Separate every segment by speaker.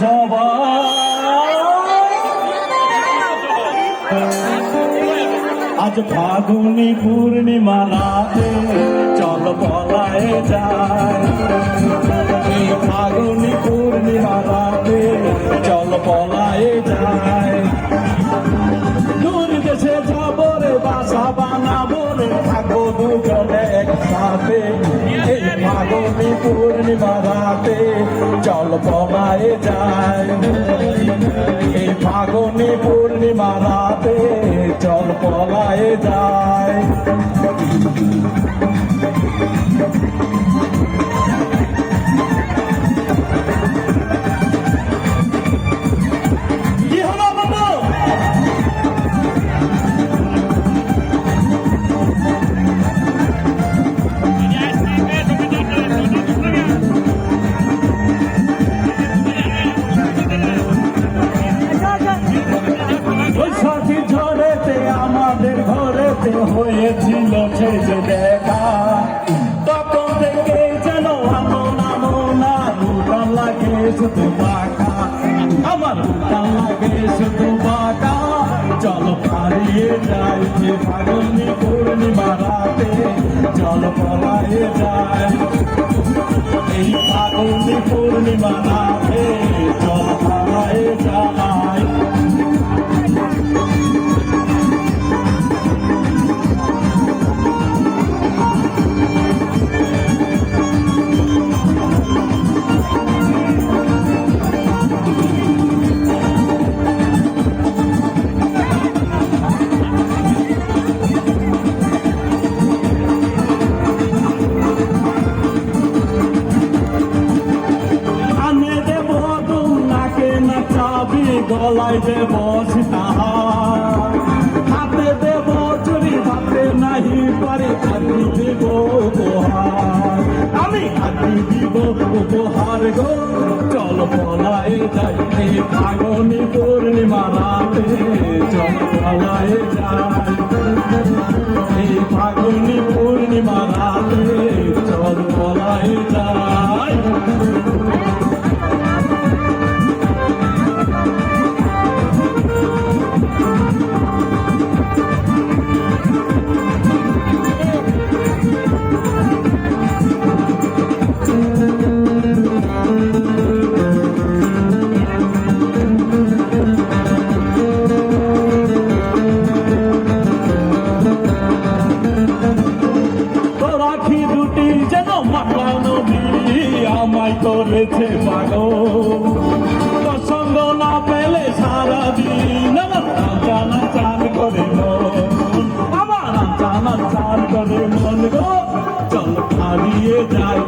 Speaker 1: সবাই। আজ ফাগুনি পূর্ণিমা রাতে চল বলায় যায়। ফাগুনি পূর্ণিমা রাতে চল বলায় যায়। দূর দেশে যাব রে, বাসা বানাবো রে, থাকব দুজনে একসাথে। ফাগুনি পূর্ণিমা রাতে জল পবায় যায়। এই ফাগুনি পূর্ণিমা রাতে জল পলায় যায়। ঘরেতে হয়েছিল শেষ দেখা। তখন থেকে যেন আনো নামো না উঠান লাগে শুধু বাঁকা। আমার উঠান লাগে শুধু বাঁকা। চল পালিয়ে যাই যে ফাগুনি পূর্ণিমা রাতে। চল পলায়ে যায় এই ফাগুনি পূর্ণিমা রাতে। চল পালায়ে যায় গলায় দেব সীতাহার হাতে দেব চুরি হাতে নাহি পারে হাতি দিব উপহার। আমি হাতি দিব উপহার গো, চল পলায় যাই ফাগনি পূর্ণিমা রাতে চলেছে পাগল। সঙ্গ না পেলে সারাদিন আমার জানা চান করে মন। আমার জানা চান করে মন গো। চল হারিয়ে যাই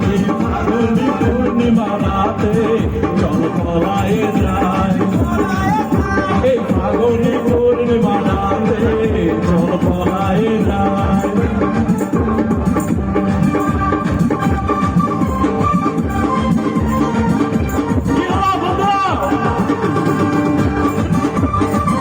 Speaker 1: ফাগুনি পূর্ণিমা রাতে চল পলায়ে যাই